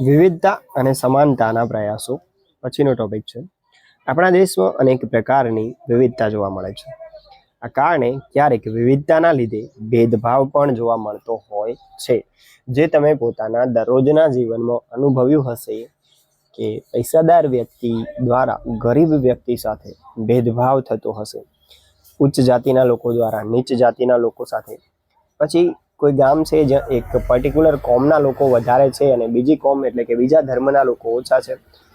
વિવિધતા અને સમાનતાના પ્રયાસો પછીનો ટોપિક છે. આપણા દેશમાં અનેક પ્રકારની વિવિધતા જોવા મળે છે. આ કારણે ક્યારેક વિવિધતાના લીધે ભેદભાવ પણ જોવા મળતો હોય છે. જે તમે પોતાના દરરોજના જીવનમાં અનુભવ્યું હશે કે પૈસાદાર વ્યક્તિ દ્વારા ગરીબ વ્યક્તિ સાથે ભેદભાવ થતો હશે. ઉચ્ચ જાતિના લોકો દ્વારા નીચ જાતિના લોકો સાથે. પછી કોઈ ગામ છે જ્યાં એક પર્ટિક્યુલર કોમના લોકો વધારે છે અને બીજી કોમ એટલે કે બીજા ધર્મના લોકો ઓછા છે,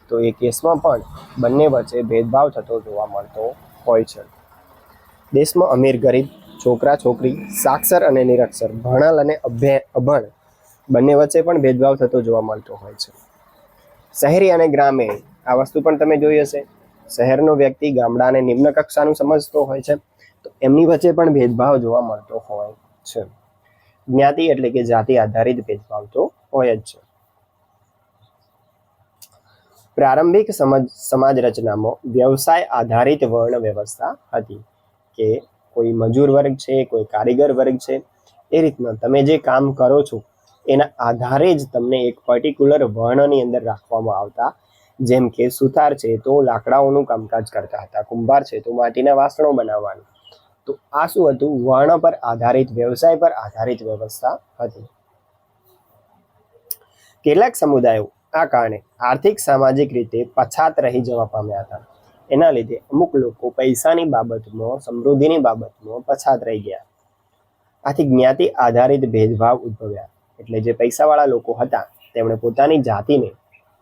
તો એ કેસમાં પણ બંને વચ્ચે ભેદભાવ થતો જોવા મળતો હોય છે. દેશમાં અમીર, ગરીબ, છોકરા, છોકરી, સાક્ષર અને નિરક્ષર, ભણલ અને અભ્ય અભણ બંને વચ્ચે પણ ભેદભાવ થતો જોવા મળતો હોય છે. શહેરી અને ગ્રામે આ વસ્તુ પણ તમે જોઈ હશે. શહેરનો વ્યક્તિ ગામડાને નિમ્ન કક્ષાનું સમજતો હોય છે, તો એમની વચ્ચે પણ ભેદભાવ જોવા મળતો હોય છે. જ્ઞાતિ એટલે કે જાતિ આધારિત ભેદભાવ તો હોય જ છે. પ્રારંભિક સમાજ સમાજ રચનામાં વ્યવસાય આધારિત વર્ણ વ્યવસ્થા હતી કે કોઈ મજૂર વર્ગ છે, કોઈ કારીગર વર્ગ છે, એ રીતના તમે જે કામ કરો છો, એના આધારે જ તમને એક પર્ટિક્યુલર વર્ણની અંદર રાખવામાં આવતા, જેમ કે સુથાર છે તો લાકડાઓનું કામકાજ કરતા હતા, કુંભાર છે તો માટીના વાસણો બનાવવાનું તો આ શું હતું? વર્ણ પર આધારિત, વ્યવસાય પર આધારિત વ્યવસ્થા હતી. કેટલાક સમુદાયો આ કારણે આર્થિક, સામાજિક રીતે પછાત રહી જવા પામ્યા હતા. એના લીધે અમુક લોકો પૈસાની બાબતમાં, સમૃદ્ધિની બાબતમાં પછાત રહી ગયા. આથી જ્ઞાતિ આધારિત ભેદભાવ ઉદ્ભવ્યા. એટલે જે પૈસાવાળા લોકો હતા, તેમણે પોતાની જાતિને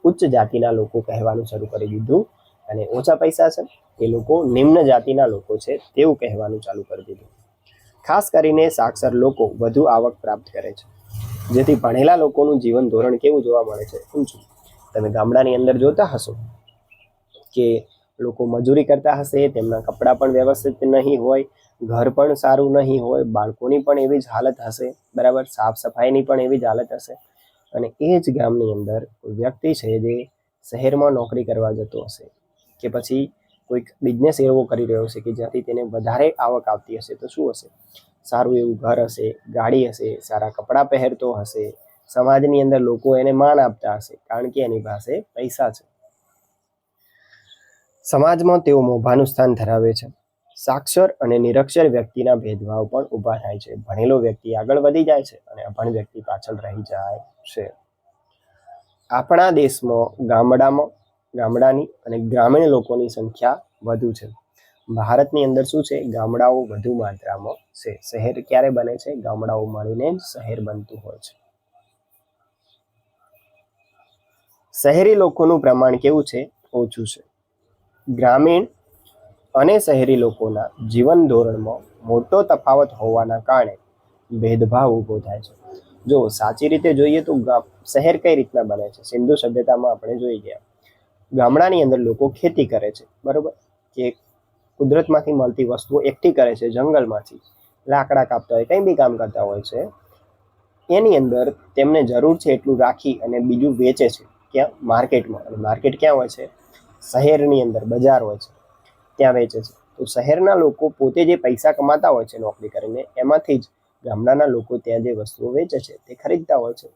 ઉચ્ચ જાતિના લોકો કહેવાનું શરૂ કરી દીધું. અને ઓછા પૈસા છે. એ લોકો નિમ્ન જાતિના લોકો છે તેવું કહેવાનું ચાલુ કરી દીધું. ખાસ કરીને સાક્ષર લોકો વધુ આવક પ્રાપ્ત કરે છે. જેથી ભણેલા લોકોનું જીવન ધોરણ કેવું જોવા મળે છે ઊંચું તમે ગામડાની અંદર જોતા હશો કે લોકો મજૂરી કરતા હશે, તેમના કપડાં પણ વ્યવસ્થિત નહીં હોય, ઘર પણ સારું નહીં હોય, બાળકોની પણ એવી જ હાલત હશે, બરાબર? સાફ સફાઈની પણ એવી જ હાલત હશે. અને એ જ ગામની અંદર વ્યક્તિ છે જે શહેરમાં નોકરી કરવા જતો હશે કે પછી કોઈક બિઝનેસ એવો કરી રહ્યો છે કે જ્યાંથી તેને વધારે આવક આવતી હશે તો શું હશે? સારું એવું ઘર હશે, ગાડી હશે, સારા કપડાં પહેરતો હશે, સમાજની અંદર લોકો એને માન આપતા હશે, કારણ કે એની પાસે પૈસા છે. સમાજમાં તેઓ મોભાનું સ્થાન ધરાવે છે. સાક્ષર અને નિરક્ષર વ્યક્તિના ભેદભાવ પણ ઊભા થાય છે. ભણેલો વ્યક્તિ આગળ વધી જાય છે અને અભણ વ્યક્તિ પાછળ રહી જાય છે. આપણા દેશમાં ગામડામાં ગામડાની અને ગ્રામીણ લોકોની સંખ્યા વધુ છે. ભારતની અંદર શું છે? ગામડાઓ વધુ માત્રામાં છે. શહેર ક્યારે બને છે? ગામડાઓ મળીને શહેર બનતું હોય છે. શહેરી લોકોનું પ્રમાણ કેવું છે? ઓછું છે. ગ્રામીણ અને શહેરી લોકોના જીવન ધોરણમાં મોટો તફાવત હોવાના કારણે ભેદભાવ ઊભો થાય છે. જો સાચી રીતે જોઈએ તો શહેર કઈ રીતના બને છે? સિંધુ સભ્યતામાં આપણે જોઈ ગયા. ગામડાની અંદર લોકો ખેતી કરે છે, બરોબર? કે કુદરતમાંથી મળતી વસ્તુઓ એકઠી કરે છે, જંગલમાંથી, લાકડા કાપતા હોય, કંઈ બી કામ કરતા હોય છે, એની અંદર તેમને જરૂર છે એટલું રાખી અને બીજું વેચે છે, ક્યાં? માર્કેટમાં. અને માર્કેટ ક્યાં હોય છે? શહેરની અંદર, બજાર હોય છે, ત્યાં વેચે છે. તો શહેરના લોકો પોતે જે પૈસા કમાતા હોય છે નોકરી કરીને, એમાંથી જ ગામડાના લોકો ત્યાં જે વસ્તુઓ વેચે છે, તે ખરીદતા હોય છે.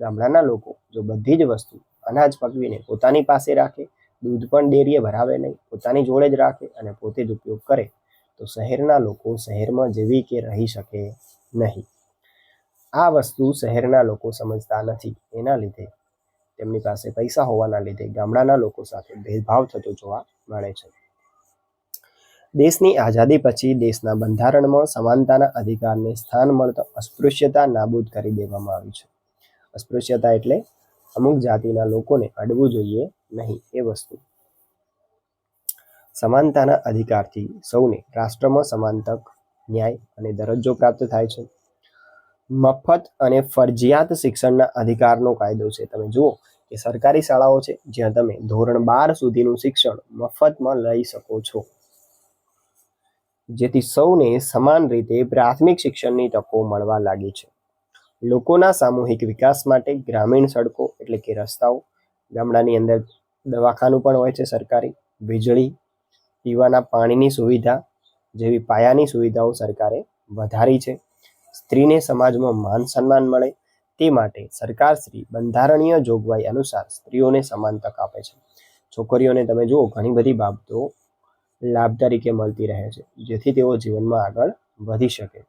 ગામડાના લોકો જો બધી જ વસ્તુ અનાજ પકવીને પોતાની પાસે રાખે, દૂધ પણ ડેરીએ ભરાવે નહીં, પોતાની જોડે જ રાખે અને પોતે જ ઉપયોગ કરે, તો શહેરના લોકો શહેરમાં જેવી કે રહી શકે નહીં. આ વસ્તુ શહેરના લોકો સમજતા નથી. એના લીધે તેમની પાસે પૈસા હોવાના લીધે ગામડાના લોકો સાથે ભેદભાવ થતો જોવા મળે છે. દેશની આઝાદી પછી દેશના બંધારણમાં સમાનતાના અધિકારને સ્થાન મળતા અસ્પૃશ્યતા નાબૂદ કરી દેવામાં આવી છે. અસ્પૃશ્યતા એટલે અમુક જાતિના લોકોને અડવું જોઈએ નહીં એ વસ્તુ. સમાનતાના અધિકારથી સૌને રાષ્ટ્રમાં સમાન તક ન્યાય અને દરજ્જો પ્રાપ્ત થાય છે. મફત અને ફરજિયાત શિક્ષણના અધિકારનો કાયદો છે. તમે જુઓ કે સરકારી શાળાઓ છે જ્યાં તમે ધોરણ બાર સુધીનું શિક્ષણ મફતમાં લઈ શકો છો. જેથી સૌને સમાન રીતે પ્રાથમિક શિક્ષણની તકો મળવા લાગી છે. લોકોના સામૂહિક વિકાસ માટે ગ્રામીણ સડકો એટલે કે રસ્તાઓ, ગામડાની અંદર દવાખાનું પણ હોય છે સરકારી, વીજળી, પીવાના પાણીની સુવિધા જેવી પાયાની સુવિધાઓ સરકારે વધારી છે. સ્ત્રીને સમાજમાં માન સન્માન મળે તે માટે સરકાર શ્રી બંધારણીય જોગવાઈ અનુસાર સ્ત્રીઓને સમાન તક આપે છે. છોકરીઓને તમે જુઓ, ઘણી બધી બાબતો લાભ તરીકે મળતી રહે છે, જેથી તેઓ જીવનમાં આગળ વધી શકે.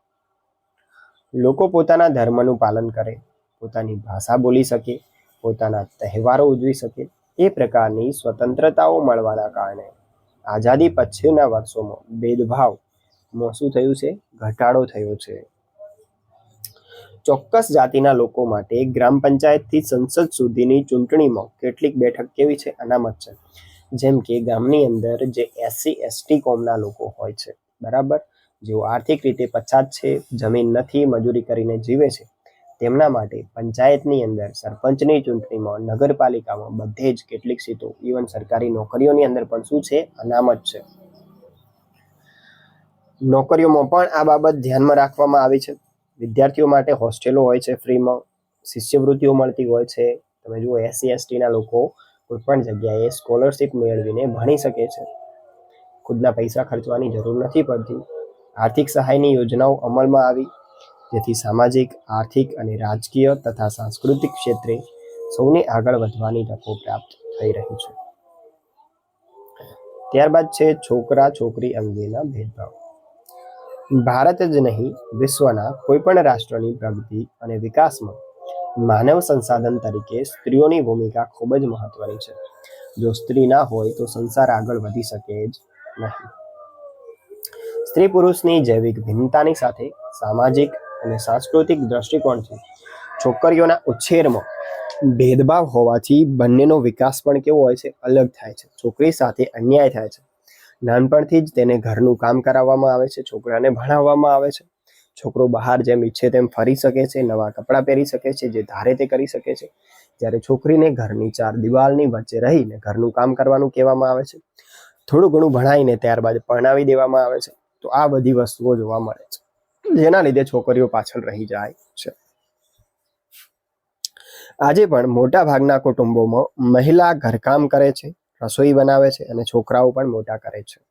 લોકો પોતાના ધર્મનું પાલન કરે, પોતાની ભાષા બોલી શકે, પોતાના તહેવારો ઉજવી શકે, એ પ્રકારની સ્વતંત્રતાઓ મળવાના કારણે આઝાદી પછીના વર્ષોમાં ભેદભાવ શું થયું છે, ઘટાડો થયો છે. ચોક્કસ જાતિના લોકો માટે ગ્રામ પંચાયતથી સંસદ સુધીની ચૂંટણીમાં કેટલીક બેઠક કેવી છે, અનામત છે. જેમ કે ગામની અંદર જે એસસી, એસટી કોમના લોકો હોય છે, બરાબર? જેઓ આર્થિક રીતે પછાત છે, જમીન નથી, મજૂરી કરીને જીવે છે, તેમના માટે પંચાયતની અંદર, સરપંચની ચૂંટણીમાં, નગરપાલિકામાં બધે જ કેટલીક સીટો ઇવન સરકારી નોકરીઓની અંદર પણ શું છે, અનામત છે. નોકરીઓમાં પણ આ બાબત ધ્યાનમાં રાખવામાં આવી છે. વિદ્યાર્થીઓ માટે હોસ્ટેલો હોય છે ફ્રીમાં, શિષ્યવૃત્તિઓ મળતી હોય છે. તમે જુઓ, એસસી, એસટીના લોકો કોઈપણ જગ્યાએ સ્કોલરશિપ મેળવીને ભણી શકે છે. ખુદના પૈસા ખર્ચવાની જરૂર નથી પડતી. આર્થિક સહાયની યોજનાઓ અમલમાં આવી, જેથી સામાજિક, આર્થિક અને રાજકીય તથા સાંસ્કૃતિક ક્ષેત્રે સૌને આગળ વધવાની તકો પ્રાપ્ત થઈ રહી છે. ત્યારબાદ છે છોકરા છોકરી અંગેના ભેદભાવ. ભારત જ નહીં, વિશ્વના કોઈ પણ રાષ્ટ્રની પ્રગતિ અને વિકાસમાં માનવ સંસાધન તરીકે સ્ત્રીઓની ભૂમિકા ખૂબ જ મહત્વની છે. જો સ્ત્રી ના હોય તો સંસાર આગળ વધી શકે જ નહીં. સ્ત્રી પુરુષની જૈવિક ભિન્નતાની સાથે સામાજિક અને સાંસ્કૃતિક દ્રષ્ટિકોણથી છોકરીઓના ઉછેરમાં ભેદભાવ હોવાથી બંનેનો વિકાસ પણ કેવો હોય છે, અલગ થાય છે. છોકરી સાથે અન્યાય થાય છે. નાનપણથી જ તેને ઘરનું કામ કરાવવામાં આવે છે, છોકરાને ભણાવવામાં આવે છે. છોકરો બહાર જેમ ઈચ્છે તેમ ફરી શકે છે, નવા કપડાં પહેરી શકે છે, જે ધારે તે કરી શકે છે. જ્યારે છોકરીને ઘરની ચાર દિવાલની વચ્ચે રહીને ઘરનું કામ કરવાનું કહેવામાં આવે છે. થોડું ઘણું ભણાવીને ત્યારબાદ પરણાવી દેવામાં આવે છે. તો આ બધી વસ્તુઓ જોવા મળે છે. જેના લીધે છોકરીઓ પાછળ રહી જાય છે. આજે પણ મોટા ભાગના કુટુંબોમાં મહિલા ઘરકામ કરે છે, રસોઈ બનાવે છે અને છોકરાઓ પણ મોટા કરે છે.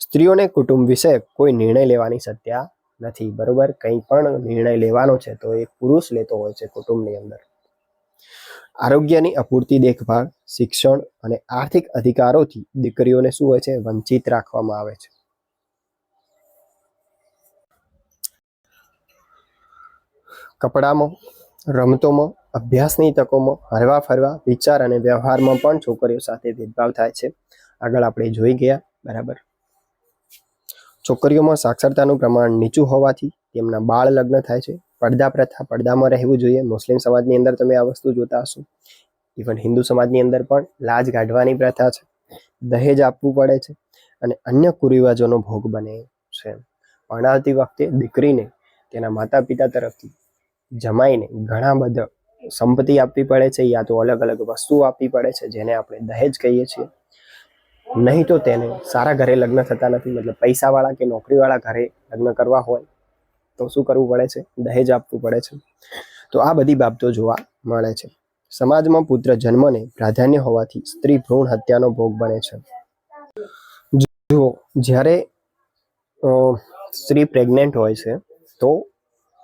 સ્ત્રીઓને કુટુંબ વિશે કોઈ નિર્ણય લેવાની સત્યા નથી, બરોબર? કંઈ પણ નિર્ણય લેવાનો છે તો એ પુરુષ લેતો હોય છે કુટુંબની અંદર. આરોગ્યની અપૂરતી દેખભાળ, શિક્ષણ અને આર્થિક અધિકારોથી દીકરીઓને શું હોય છે? વંચિત રાખવામાં આવે છે. કપડામાં, રમતોમાં, અભ્યાસની તકોમાં, હરવા ફરવા, વિચાર અને વ્યવહારમાં પણ છોકરીઓ સાથે ભેદભાવ થાય છે. આગળ આપણે જોઈ ગયા, બરાબર. છોકરીઓમાં સાક્ષરતાનું પ્રમાણ નીચું હોવાથી તેમના બાળ લગ્ન થાય છે. પડદા પ્રથા, પડદામાં રહેવું જોઈએ. મુસ્લિમ સમાજની અંદર તમે આ વસ્તુ જોતા હશો. ઇવન હિન્દુ સમાજની અંદર પણ લાજ કાઢવાની પ્રથા છે. દહેજ આપવું પડે છે અને અન્ય કુરિવાજોનો ભોગ બને છે. પરણાવતી વખતે દીકરીને તેના માતા પિતા તરફથી જમાઈને ઘણા બધા સંપત્તિ આપવી પડે છે યા તો અલગ અલગ વસ્તુઓ આપવી પડે છે જેને આપણે દહેજ કહીએ છીએ. નહીં તો તેને સારા ઘરે લગ્ન થતા નથી. મતલબ પૈસાવાળા કે નોકરીવાળા ઘરે લગ્ન કરવા હોય તો શું કરવું પડે છે? દહેજ આપવું પડે છે. તો આ બધી બાબતો જોવા મળે છે. સમાજમાં પુત્ર જન્મને પ્રાધાન્ય હોવાથી સ્ત્રી ભ્રૂણ હત્યાનો ભોગ બને છે. જુઓ જ્યારે સ્ત્રી પ્રેગ્નેન્ટ હોય છે તો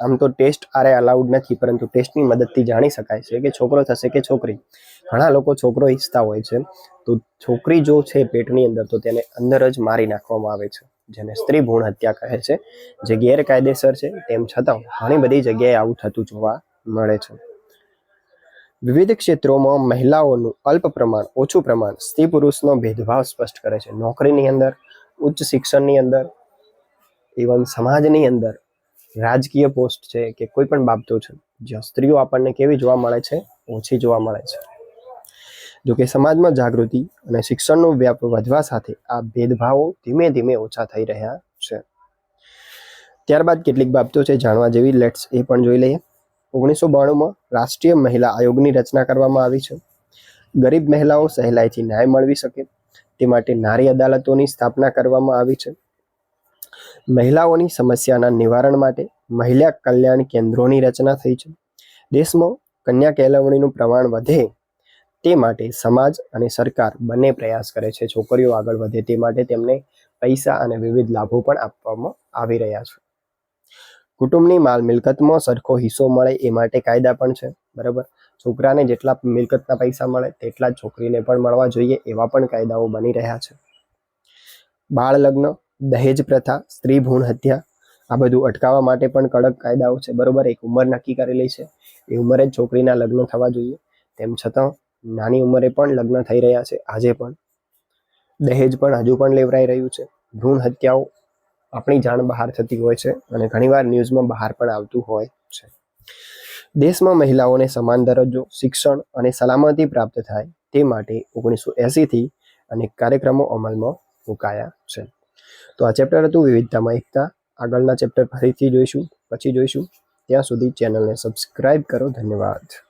આમ તો ટેસ્ટ આરે અલાઉડ નથી, પરંતુ ટેસ્ટની મદદથી જાણી શકાય છે કે છોકરો થશે કે છોકરી. ઘણા લોકો છોકરો ઈચ્છતા હોય છે, તો છોકરી જો છે પેટની અંદર, તો તેને અંદર જ મારી નાખવામાં આવે છે, જેને સ્ત્રી ભ્રૂણ હત્યા કહે છે, જે ગેરકાયદેસર છે, તેમ છતાં ઘણી બધી જગ્યાએ આવું થતું જોવા મળે છે. વિવિધ ક્ષેત્રોમાં મહિલાઓનું અલ્પ પ્રમાણ, ઓછું પ્રમાણ, સ્ત્રી પુરુષનો ભેદભાવ સ્પષ્ટ કરે છે. નોકરીની અંદર, ઉચ્ચ શિક્ષણની અંદર ઇવન સમાજની અંદર રાજકીય પોસ્ટ છે કે કોઈ પણ બાબતો છે, જ્યાં સ્ત્રીઓ આપણને કેવી જોવા મળે છે, ઓછી જોવા મળે છે. જોકે સમાજમાં જાગૃતિ અને શિક્ષણનો વ્યાપ વધવા સાથે આ ભેદભાવો ધીમે ધીમે ઓછા થઈ રહ્યા છે. ત્યારબાદ કેટલીક બાબતો છે જાણવા જેવી લેટ્સ એ પણ જોઈ લઈએ. ઓગણીસો બાણુંમાં રાષ્ટ્રીય મહિલા આયોગની રચના કરવામાં આવી છે. ગરીબ મહિલાઓ સહેલાઈથી ન્યાય મળવી શકે, તે માટે નારી અદાલતોની સ્થાપના કરવામાં આવી છે. મહિલાઓની સમસ્યાના નિવારણ માટે મહિલા કલ્યાણ કેન્દ્રોની રચના થઈ છે. દેશમાં કન્યા કેળવણીનું પ્રમાણ વધે તે માટે સમાજ અને સરકાર બંને પ્રયાસ કરે છે. છોકરીઓ આગળ વધે તે માટે તેમને પૈસા અને વિવિધ લાભો પણ આપવામાં આવી રહ્યા છે. કુટુંબની માલ મિલકતમાં સરખો હિસ્સો મળે એ માટે કાયદા પણ છે. બરાબર? છોકરાને જેટલા મિલકતના પૈસા મળે તેટલા જ છોકરીને પણ મળવા જોઈએ એવા પણ કાયદાઓ બની રહ્યા છે. બાળ લગ્ન દહેજ પ્રથા, સ્ત્રી ભ્રૂણ હત્યા, આ બધું અટકાવવા માટે પણ કડક કાયદાઓ છે. બરોબર, એક ઉંમર નક્કી કરેલી છે. એ ઉંમરે જ છોકરીના લગ્ન થવા જોઈએ. તેમ છતાં, નાની ઉંમરે પણ લગ્ન થઈ રહ્યા છે, આજે પણ. દહેજ પણ હજુ પણ લેવરાઈ રહ્યું છે. ભ્રૂણ હત્યાઓ આપણી જાણ બહાર થતી હોય છે અને ઘણીવાર ન્યૂઝમાં બહાર પણ આવતું હોય છે. દેશમાં મહિલાઓને સમાન દરજ્જો, શિક્ષણ અને સલામતી પ્રાપ્ત થાય તે માટે ઓગણીસો એંસીથી અનેક કાર્યક્રમો અમલમાં મુકાયા છે. તો આ ચેપ્ટર હતું વિવિધતામાં એકતા. આગળના ચેપ્ટર ફરીથી જોઈશું, પછી જોઈશું. ત્યાં સુધી ચેનલને સબસ્ક્રાઈબ કરો, ધન્યવાદ.